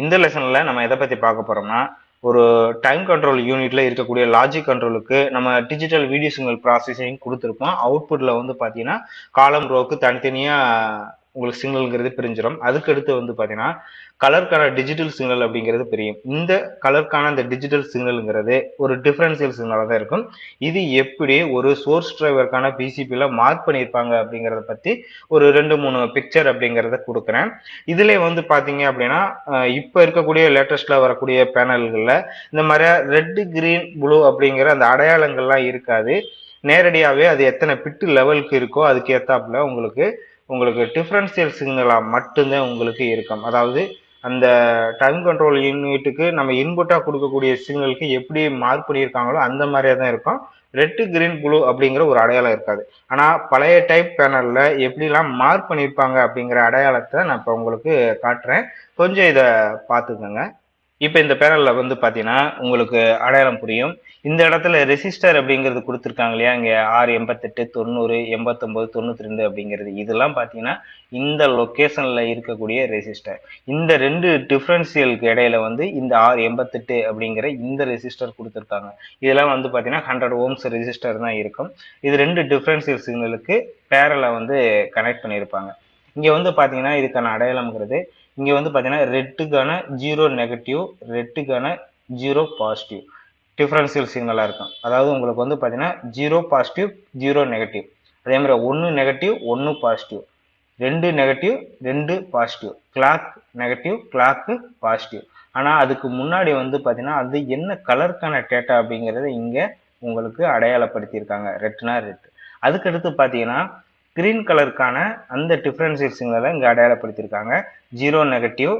இந்த லெசனில் நம்ம எதை பற்றி பார்க்க போகிறோம்னா ஒரு டைம் கண்ட்ரோல் யூனிட்டில் இருக்கக்கூடிய லாஜிக் கண்ட்ரோலுக்கு நம்ம டிஜிட்டல் வீடியோ சிக்னல் ப்ராசஸிங் கொடுத்துருப்போம். அவுட்புட்டில் வந்து பார்த்தீங்கன்னா காலம் ரோக்கு தனித்தனியாக உங்களுக்கு சிக்னல்ங்கிறது பிரிஞ்சிடும் அதுக்கு அடுத்து வந்து பார்த்தீங்கன்னா கலருக்கான டிஜிட்டல் சிக்னல் அப்படிங்கிறது பிரியும். இந்த கலருக்கான அந்த டிஜிட்டல் சிக்னலுங்கிறது ஒரு டிஃபரன்சியல் சிக்னலாக தான் இருக்கும். இது எப்படி ஒரு சோர்ஸ் டிரைவருக்கான பிசிபியில் மார்க் பண்ணியிருப்பாங்க அப்படிங்கிறத பற்றி ஒரு ரெண்டு மூணு பிக்சர் அப்படிங்கிறத கொடுக்குறேன். இதில் வந்து பார்த்தீங்க அப்படின்னா இப்போ இருக்கக்கூடிய லேட்டஸ்டில் வரக்கூடிய பேனல்களில் இந்த மாதிரி ரெட்டு கிரீன் ப்ளூ அப்படிங்கிற அந்த அடையாளங்கள்லாம் இருக்காது. நேரடியாகவே அது எத்தனை பிட்டு லெவலுக்கு இருக்கோ அதுக்கு ஏற்றாப்புல உங்களுக்கு உங்களுக்கு டிஃப்ரென்சியல் சிக்னலாக மட்டும்தான் உங்களுக்கு இருக்கும். அதாவது அந்த டைம் கண்ட்ரோல் யூனிட்டுக்கு நம்ம இன்புட்டாக கொடுக்கக்கூடிய சிக்னலுக்கு எப்படி மார்க் பண்ணியிருக்காங்களோ அந்த மாதிரியாக தான் இருக்கும். ரெட்டு கிரீன் ப்ளூ அப்படிங்கிற ஒரு அடையாளம் இருக்காது. ஆனால் பழைய டைப் பேனலில் எப்படிலாம் மார்க் பண்ணியிருப்பாங்க அப்படிங்கிற அடையாளத்தை நான் இப்போ உங்களுக்கு காட்டுறேன். கொஞ்சம் இதை பார்த்துக்கோங்க. இப்போ இந்த பேனலில் வந்து பார்த்தீங்கன்னா உங்களுக்கு அடையாளம் புரியும். இந்த இடத்துல ரெசிஸ்டர் அப்படிங்கிறது கொடுத்துருக்காங்க இல்லையா? இங்கே ஆறு எண்பத்தெட்டு தொண்ணூறு எண்பத்தொம்போது தொண்ணூற்றி ரெண்டு அப்படிங்கிறது. இதெல்லாம் பார்த்தீங்கன்னா இந்த லொக்கேஷனில் இருக்கக்கூடிய ரெசிஸ்டர் இந்த ரெண்டு டிஃப்ரென்சியலுக்கு இடையில வந்து இந்த ஆறு எண்பத்தெட்டு அப்படிங்கிற இந்த ரெசிஸ்டர் கொடுத்துருக்காங்க. இதெல்லாம் வந்து பார்த்தீங்கன்னா ஹண்ட்ரட் ஓம்ஸ் ரெசிஸ்டர் தான் இருக்கும். இது ரெண்டு டிஃப்ரென்சியல் சிக்னலுக்கு பேரலை வந்து கனெக்ட் பண்ணியிருப்பாங்க. இங்கே வந்து பார்த்தீங்கன்னா இதுக்கான அடையாளம்ங்கிறது இங்கே வந்து பார்த்தீங்கன்னா ரெட்டுக்கான ஜீரோ நெகட்டிவ் ரெட்டுக்கான ஜீரோ பாசிட்டிவ் டிஃப்ரென்சியல் சிக்னலாக இருக்கும். அதாவது உங்களுக்கு வந்து பார்த்தீங்கன்னா ஜீரோ பாசிட்டிவ் ஜீரோ நெகட்டிவ் அதே மாதிரி ஒன்று நெகட்டிவ் ஒன்று பாசிட்டிவ் ரெண்டு நெகட்டிவ் ரெண்டு positive clock negative clock positive ஆனால் அதுக்கு முன்னாடி வந்து பார்த்தீங்கன்னா அது என்ன கலருக்கான டேட்டா அப்படிங்கிறத இங்கே உங்களுக்கு அடையாளப்படுத்தியிருக்காங்க. ரெட்னா ரெட் அதுக்கடுத்து பார்த்தீங்கன்னா கிரீன் கலருக்கான அந்த டிஃப்ரென்சியல் தான் இங்கே அடையாளப்படுத்தியிருக்காங்க. ஜீரோ நெகட்டிவ்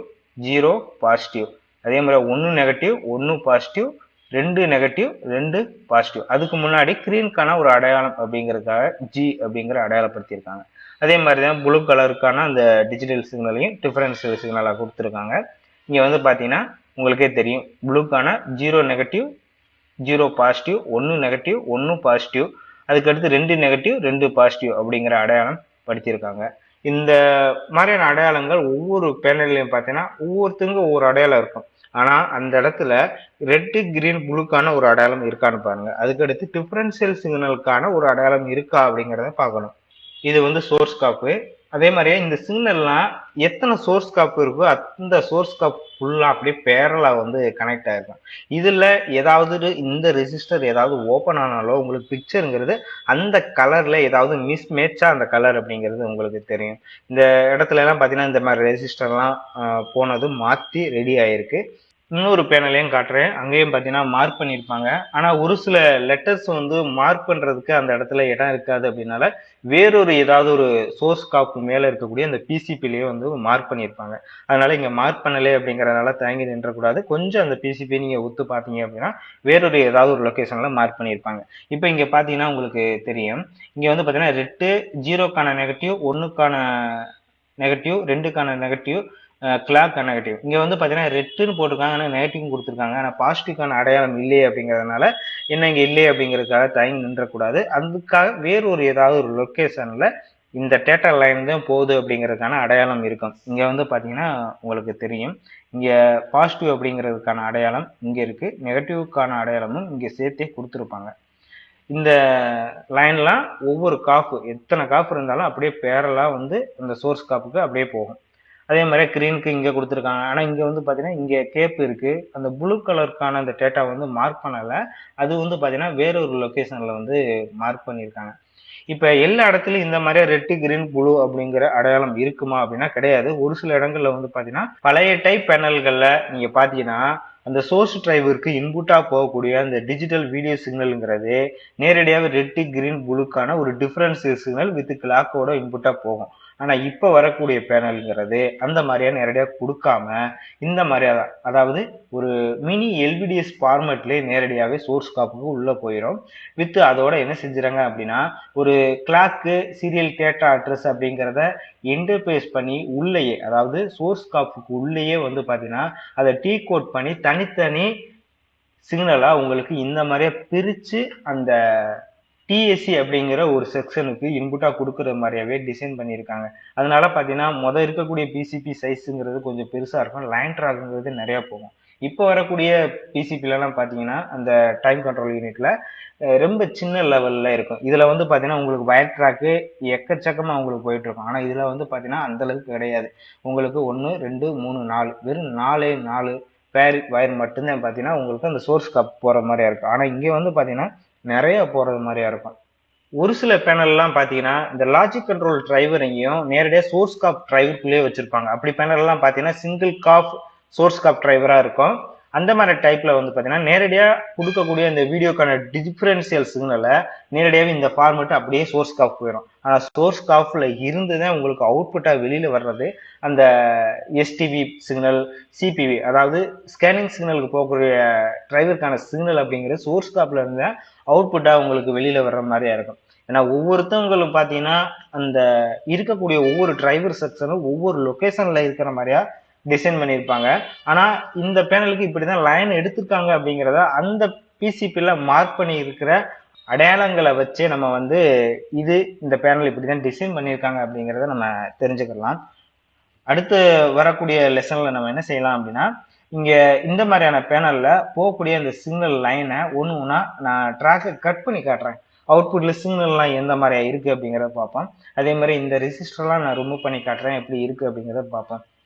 ஜீரோ பாசிட்டிவ் அதே மாதிரி ஒன்று நெகட்டிவ் ஒன்று பாசிட்டிவ் ரெண்டு நெகட்டிவ் ரெண்டு பாசிட்டிவ் அதுக்கு முன்னாடி கிரீனுக்கான ஒரு அடையாளம் அப்படிங்கிறதுக்காக ஜி அப்படிங்கிற அடையாளப்படுத்தியிருக்காங்க. அதே மாதிரி தான் ப்ளூ கலருக்கான அந்த டிஜிட்டல் சிக்னலையும் டிஃபரன்ஷியல் சிக்னலாக கொடுத்துருக்காங்க. இங்கே வந்து பார்த்தீங்கன்னா உங்களுக்கே தெரியும். ப்ளூக்கான ஜீரோ நெகட்டிவ் ஜீரோ பாசிட்டிவ் ஒன்று நெகட்டிவ் ஒன்று பாசிட்டிவ் அதுக்கடுத்து ரெண்டு நெகட்டிவ் ரெண்டு பாசிட்டிவ் அப்படிங்கிற அடையாளம் படிச்சிருக்காங்க. இந்த மாதிரியான அடையாளங்கள் ஒவ்வொரு பேனல்லையும் பார்த்தீங்கன்னா ஒவ்வொருத்தங்க ஒவ்வொரு அடையாளம் இருக்கும். ஆனால் அந்த இடத்துல ரெட்டு கிரீன் ப்ளூக்கான ஒரு அடையாளம் இருக்கான்னு பாருங்க. அதுக்கடுத்து டிஃபரன்சியல் சிக்னலுக்கான ஒரு அடையாளம் இருக்கா அப்படிங்கிறத பார்க்கணும். இது வந்து சோர்ஸ் காப்பு அதே மாதிரியே இந்த சிக்னல்லாம் எத்தனை சோர்ஸ் காப்பு இருக்கோ அந்த சோர்ஸ் காப் ஃபுல்லாக அப்படியே பேரலாக வந்து கனெக்ட் ஆகிருக்கும் இதில் ஏதாவது இந்த ரெசிஸ்டர் ஏதாவது ஓப்பன் ஆனாலோ உங்களுக்கு பிக்சருங்கிறது அந்த கலரில் ஏதாவது மிஸ் மேட்சாக அந்த கலர் அப்படிங்கிறது உங்களுக்கு தெரியும். இந்த இடத்துலலாம் பார்த்தீங்கன்னா இந்த மாதிரி ரெசிஸ்டர்லாம் போனது மாற்றி ரெடி ஆகிருக்கு இன்னொரு பேனலையும் காட்டுறேன். அங்கேயும் பார்த்தீங்கன்னா மார்க் பண்ணியிருப்பாங்க. ஆனால் ஒரு சில லெட்டர்ஸ் வந்து மார்க் பண்ணுறதுக்கு அந்த இடத்துல இடம் இருக்காது அப்படின்னால வேறொரு ஏதாவது ஒரு சோர்ஸ் காப்பு மேலே இருக்கக்கூடிய அந்த பிசிபிலேயே வந்து மார்க் பண்ணியிருப்பாங்க. அதனால இங்கே மார்க் பண்ணலே அப்படிங்கிறதுனால தயங்கி நின்றக்கூடாது. கொஞ்சம் அந்த பிசிபி நீங்கள் ஒத்து பார்த்தீங்க அப்படின்னா வேறொரு ஏதாவது ஒரு லொக்கேஷனில் மார்க் பண்ணியிருப்பாங்க. இப்போ இங்கே பார்த்தீங்கன்னா உங்களுக்கு தெரியும். இங்கே வந்து பார்த்தீங்கன்னா ரெட்டு ஜீரோக்கான நெகட்டிவ் ஒன்றுக்கான நெகட்டிவ் ரெண்டுக்கான நெகட்டிவ் கிளாக் நெகட்டிவ் இங்கே வந்து பார்த்தீங்கன்னா ரெட்டுன்னு போட்டிருக்காங்க ஆனால் நெகட்டிவ் கொடுத்துருக்காங்க. ஆனால் பாசிட்டிவ்க்கான அடையாளம் இல்லையே அப்படிங்கிறதுனால என்ன இங்கே இல்லையே அப்படிங்கிறதுக்காக தயங்கி நின்றக்கூடாது. அதுக்காக வேறு ஒரு ஏதாவது ஒரு லொக்கேஷனில் இந்த டேட்டா லைன் தான் போகுது அப்படிங்கிறதுக்கான அடையாளம் இருக்கும். இங்கே வந்து பார்த்தீங்கன்னா உங்களுக்கு தெரியும். இங்கே பாசிட்டிவ் அப்படிங்கிறதுக்கான அடையாளம் இங்கே இருக்குது நெகட்டிவ்க்கான அடையாளமும் இங்கே சேர்த்தே கொடுத்துருப்பாங்க. இந்த லைன்லாம் ஒவ்வொரு காஃபு எத்தனை காஃப் இருந்தாலும் அப்படியே பேரலாக வந்து இந்த சோர்ஸ் காப்புக்கு அப்படியே போகும். அதே மாதிரி க்ரீனுக்கு இங்கே கொடுத்துருக்காங்க. ஆனால் இங்கே வந்து பார்த்தீங்கன்னா இங்கே கேப் இருக்குது அந்த ப்ளூ கலருக்கான அந்த டேட்டா வந்து மார்க் பண்ணலை. அது வந்து பார்த்தீங்கன்னா வேறொரு லொக்கேஷனில் வந்து மார்க் பண்ணியிருக்காங்க. இப்போ எல்லா இடத்துலையும் இந்த மாதிரி ரெட்டு கிரீன் ப்ளூ அப்படிங்கிற அடையாளம் இருக்குமா அப்படின்னா கிடையாது. ஒரு சில இடங்கள்ல வந்து பார்த்தீங்கன்னா பழைய டைப் பேனல்களில் நீங்கள் பார்த்தீங்கன்னா அந்த சோர்ஸ் டிரைவருக்கு இன்புட்டாக போகக்கூடிய அந்த டிஜிட்டல் வீடியோ சிக்னலுங்கிறது நேரடியாக ரெட்டு கிரீன் ப்ளூக்கான ஒரு டிஃப்ரென்ஸ் சிக்னல் வித் கிளாக்கோட இன்புட்டாக போகும். ஆனால் இப்போ வரக்கூடிய பேனல்ங்கிறது அந்த மாதிரியா நேரடியாக கொடுக்காம இந்த மாதிரியாதான் அதாவது ஒரு மினி எல்பிடிஎஸ் ஃபார்மேட்லேயே நேரடியாகவே சோர்ஸ் காப்புக்கு உள்ளே போயிடும் வித் அதோட என்ன செஞ்சுறாங்க அப்படின்னா ஒரு கிளாக்கு சீரியல் டேட்டா அட்ரஸ் அப்படிங்கிறத இன்டர்பேஸ் பண்ணி உள்ளேயே அதாவது சோர்ஸ் காப்புக்கு உள்ளேயே வந்து பார்த்தீங்கன்னா அதை டீ கோட் பண்ணி தனித்தனி சிக்னலாக உங்களுக்கு இந்த மாதிரியே பிரித்து அந்த டிஎஸ்சி அப்படிங்கிற ஒரு செக்ஷனுக்கு இன்புட்டாக கொடுக்குற மாதிரியாவே டிசைன் பண்ணியிருக்காங்க. அதனால பார்த்தீங்கன்னா மொதல் இருக்கக்கூடிய பிசிபி சைஸுங்கிறது கொஞ்சம் பெருசாக இருக்கும். லைன் ட்ராக்குங்கிறது நிறையா போகும். இப்போ வரக்கூடிய பிசிபிலலாம் பார்த்தீங்கன்னா அந்த டைம் கண்ட்ரோல் யூனிட்ல ரொம்ப சின்ன லெவலில் இருக்கும். இதில் வந்து பார்த்தீங்கன்னா உங்களுக்கு வயர் ட்ராக்கு எக்கச்சக்கமாக உங்களுக்கு போயிட்டு இருக்கும். ஆனால் இதில் வந்து பார்த்தீங்கன்னா அந்த அளவுக்கு கிடையாது. உங்களுக்கு ஒன்று ரெண்டு மூணு நாலு வெறும் நாலே நாலு பேர் வயர் மட்டும்தான் பார்த்தீங்கன்னா உங்களுக்கு அந்த சோர்ஸ் கப் போகிற மாதிரியா இருக்கும். ஆனால் இங்கே வந்து பார்த்தீங்கன்னா நிறைய போகிறது மாதிரியா இருக்கும். ஒரு சில பேனல்லாம் பார்த்தீங்கன்னா இந்த லாஜிக் கண்ட்ரோல் டிரைவரையும் நேரடியாக சோர்ஸ் காப் டிரைவருக்குள்ளேயே வச்சிருப்பாங்க. அப்படி பேனல்லாம் பார்த்தீங்கன்னா சிங்கிள் காப் சோர்ஸ் காப் டிரைவராக இருக்கும். அந்த மாதிரி டைப்ல வந்து பார்த்தீங்கன்னா நேரடியாக கொடுக்கக்கூடிய இந்த வீடியோக்கான டிஃபரன்சியல் சிக்னலை நேரடியாகவே இந்த ஃபார்மெட் அப்படியே சோர்ஸ் காஃப் போயிடும் ஆனால் சோர்ஸ் காஃபில் இருந்து தான் உங்களுக்கு அவுட்புட்டாக வெளியில் வர்றது அந்த எஸ்டிவி சிக்னல் சிபிவி அதாவது ஸ்கேனிங் சிக்னலுக்கு போகக்கூடிய டிரைவருக்கான சிக்னல் அப்படிங்கிறது சோர்ஸ் காப்பில் இருந்து தான் அவுட்புட்டாக உங்களுக்கு வெளியில் வர்ற மாதிரியா இருக்கும். ஏன்னா ஒவ்வொருத்தவங்களும் பார்த்தீங்கன்னா அந்த இருக்கக்கூடிய ஒவ்வொரு டிரைவர் செக்ஷனும் ஒவ்வொரு லொக்கேஷனில் இருக்கிற மாதிரியா டிசைன் பண்ணியிருப்பாங்க. ஆனால் இந்த பேனலுக்கு இப்படி தான் லைன் எடுத்திருக்காங்க அப்படிங்கிறத அந்த பிசிபியில் மார்க் பண்ணி இருக்கிற அடையாளங்களை வச்சே நம்ம வந்து இது இந்த பேனல் இப்படி தான் டிசைன் பண்ணியிருக்காங்க அப்படிங்கிறத நம்ம தெரிஞ்சுக்கலாம். அடுத்து வரக்கூடிய லெசனில் நம்ம என்ன செய்யலாம் அப்படின்னா இங்கே இந்த மாதிரியான பேனலில் போகக்கூடிய அந்த சிக்னல் லைனை ஒன்று ஒன்றா நான் ட்ராக்கை கட் பண்ணி காட்டுறேன். அவுட்புட்டில் சிக்னல்லாம் எந்த மாதிரியா இருக்குது அப்படிங்கிறத பார்ப்போம். அதே மாதிரி இந்த ரெசிஸ்டர்லாம் நான் ரிமூவ் பண்ணி காட்டுறேன் எப்படி இருக்குது அப்படிங்கிறத பார்ப்போம்.